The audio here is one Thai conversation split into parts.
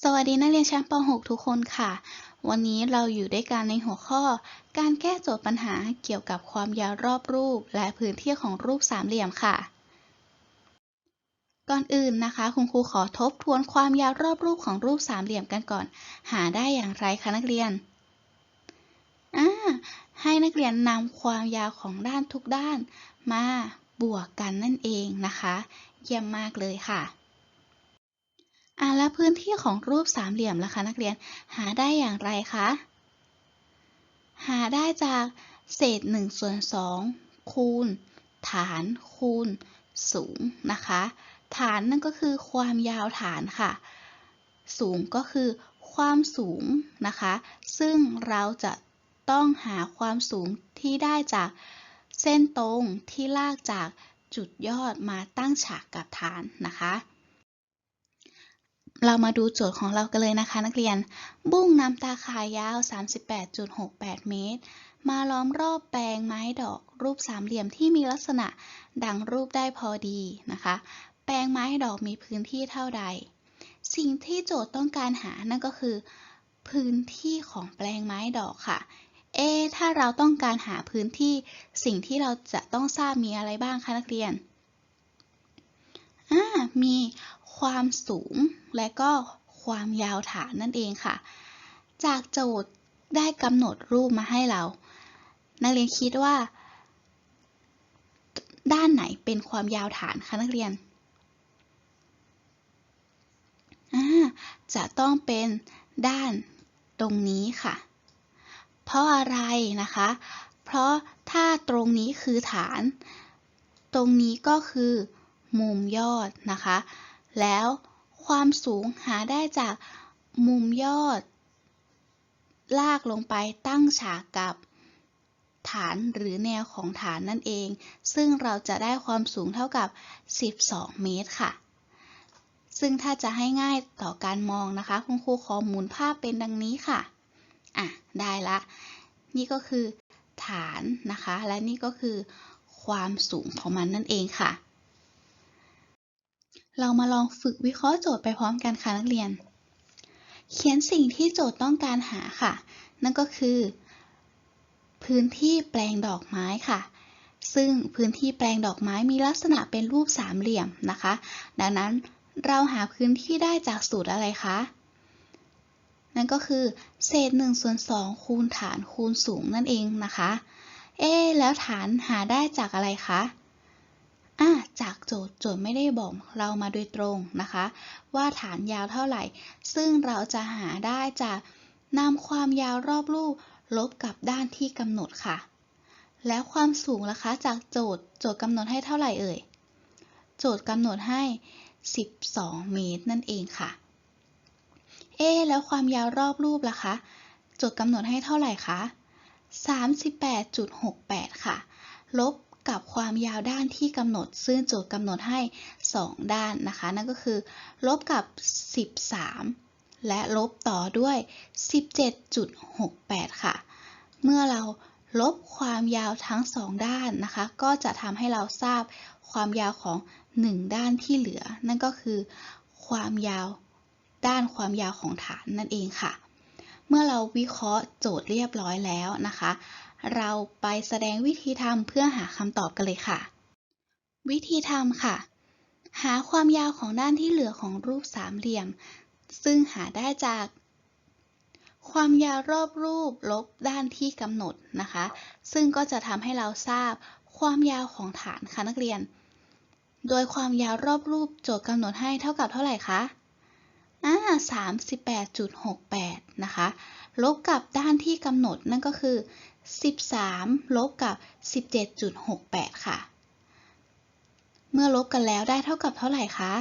สวัสดีนักเรียนชั้นป .6 ทุกคนค่ะ วันนี้เราอยู่ด้วยกันในหัวข้อ การแก้โจทย์ปัญหาเกี่ยวกับความยาวรอบรูป และพื้นที่ของรูปสามเหลี่ยมค่ะ ก่อนอื่นนะคะ คุณครูขอทบทวนความยาวรอบรูปของรูปสามเหลี่ยมกันก่อน หาได้อย่างไรคะนักเรียนอ่าให้นักเรียนนำความยาวของด้านทุกด้าน มาบวกกันนั่นเองนะคะ เยี่ยมมากเลยค่ะ อ่าแล้วพื้นที่ของรูปสามเหลี่ยมล่ะคะนักเรียนหาได้อย่างไรคะ หาได้จากเศษ1ส่วน2คูณ ฐานคูณสูงนะคะ ฐานนั่นก็คือความยาวฐานค่ะ สูงก็คือความสูงนะคะ ซึ่งเราจะต้องหาความสูงที่ได้จากเส้นตรงที่ลากจากจุดยอดมาตั้งฉากกับฐานนะคะ เรามาดูโจทย์ของเรากันเลยนะคะ นักเรียน บุ้งนำตาขายยาว 38.68 เมตร มาล้อมรอบแปลงไม้ดอก รูปสามเหลี่ยมที่มีลักษณะดังรูปได้พอดีนะคะ แปลงไม้ดอกมีพื้นที่เท่าใด สิ่งที่โจทย์ต้องการหานั่นก็คือ พื้นที่ของแปลงไม้ดอกค่ะ เอะถ้าเราต้องการหาพื้นที่สิ่งที่เราจะต้องทราบมีอะไรบ้างคะนักเรียน อ่า มี ความสูง และก็ความยาวฐานนั่นเองค่ะ จากโจทย์ได้กำหนดรูปมาให้เรา นักเรียนคิดว่า ด้านไหนเป็นความยาวฐานคะนักเรียน จะต้องเป็นด้านตรงนี้ค่ะ เพราะอะไรนะคะ เพราะถ้าตรงนี้คือฐาน ตรงนี้ก็คือมุมยอดนะคะ แล้วความสูงหาได้จากมุมยอด ลากลงไปตั้งฉากกับฐานหรือแนวของฐานนั่นเอง ซึ่งเราจะได้ความสูงเท่ากับ 12 เมตรค่ะ ซึ่งถ้าจะให้ง่ายต่อการมองนะคะ คุณครูขอหมุนภาพเป็นดังนี้ค่ะ อะ ได้ละ นี่ก็คือฐานนะคะ และนี่ก็คือความสูงของมันนั่นเองค่ะ เรามาลองฝึกวิเคราะห์โจทย์ไปพร้อมกันค่ะนักเรียน เขียนสิ่งที่โจทย์ต้องการหาค่ะ นั่นก็คือ พื้นที่แปลงดอกไม้ค่ะ ซึ่งพื้นที่แปลงดอกไม้มีลักษณะเป็นรูปสามเหลี่ยมนะคะ ดังนั้นเราหาพื้นที่ได้จากสูตรอะไรคะ นั่นก็คือ เศษ1ส่วน2คูณฐานคูณสูงนั่นเองนะคะ เอ๊แล้วฐานหาได้จากอะไรคะอะ จากโจทย์โจทย์ไม่ได้บอกเรามาโดยตรงนะคะ ว่าฐานยาวเท่าไหร่ ซึ่งเราจะหาได้จากนำความยาวรอบรูปลบกับด้านที่กำหนดค่ะ แล้วความสูงล่ะคะจากโจทย์โจทย์กำหนดให้เท่าไหร่เอ่ย โจทย์กำหนดให้ 12 เมตรนั่นเองค่ะ เอ๊แล้วความยาวรอบรูปล่ะคะ โจทย์กำหนดให้เท่าไหร่คะ38.68 ค่ะ ลบ กับความยาวด้านที่กำหนด ซึ่งโจทย์กำหนดให้ 2 ด้านนะคะ นั่นก็คือ ลบกับ 13 และลบต่อด้วย 17.68 ค่ะ เมื่อเราลบความยาวทั้ง 2 ด้านนะคะ ก็จะทำให้เราทราบความยาวของ 1 ด้านที่เหลือ นั่นก็คือ ความยาวด้านความยาวของฐานนั่นเองค่ะ เมื่อเราวิเคราะห์โจทย์เรียบร้อยแล้วนะคะ เราไปแสดงวิธีทำเพื่อหาคำตอบกันเลยค่ะ วิธีทำค่ะ หาความยาวของด้านที่เหลือของรูปสามเหลี่ยม ซึ่งหาได้จากความยาวรอบรูปลบด้านที่กำหนดนะคะ ซึ่งก็จะทำให้เราทราบความยาวของฐานค่ะนักเรียน โดยความยาวรอบรูปโจทย์กำหนดให้เท่ากับเท่าไหร่คะ อ่า38.68นะคะ ลบกับด้านที่กำหนดนั่นก็คือ13ลบกับ17.68ค่ะ เมื่อลบกันแล้วได้เท่ากับเท่าไหร่คะ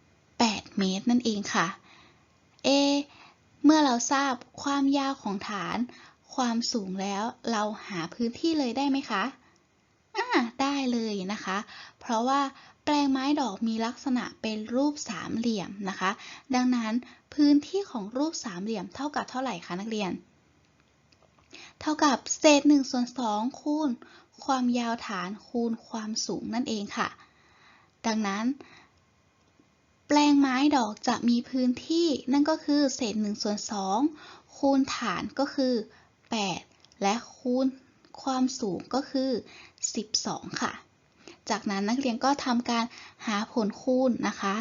8เมตรนั่นเองค่ะเอเมื่อเราทราบความยาวของฐาน ความสูงแล้วเราหาพื้นที่เลยได้ไหมคะอ่าได้เลยนะคะ เพราะว่า ลงไม้ดอกมีลักษณะเป็นรูปสามเหลี่ยมนะคะ ดังนั้นพื้นที่ของรูปสามเหลี่ยมเท่ากับเท่าไหร่คะนักเรียน เท่ากับเศษ1ส่วน2คูณ ความยาวฐานคูณความสูงนั่นเองค่ะ ดังนั้น แปลงไม้ดอกจะมีพื้นที่นั่นก็คือเศษ1ส่วน2คูณฐานก็คือ 8 และคูณความสูงก็คือ 12 ค่ะ จากนั้นนักเรียนก็ทำการหาผลคูณนะคะ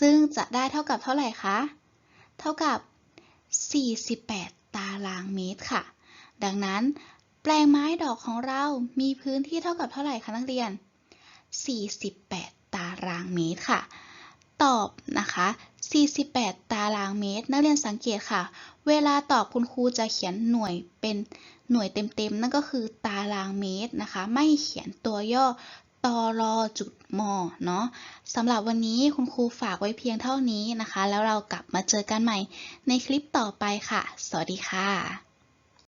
ซึ่งจะได้เท่ากับเท่าไหร่คะ เท่ากับ 48 ตารางเมตรค่ะ ดังนั้น แปลงไม้ดอกของเรามีพื้นที่เท่ากับเท่าไหร่คะนักเรียน 48 ตารางเมตรค่ะ ตอบนะคะ 48 ตารางเมตร นักเรียนสังเกตค่ะ เวลาตอบคุณครูจะเขียนหน่วยเป็นหน่วยเต็มๆ นั่นก็คือตารางเมตรนะคะ ไม่เขียนตัวย่อ ตอรอจุดมอเนาะสำหรับวันนี้คุณครูฝากไว้เพียงเท่านี้นะคะ แล้วเรากลับมาเจอกันใหม่ในคลิปต่อไปค่ะ สวัสดีค่ะ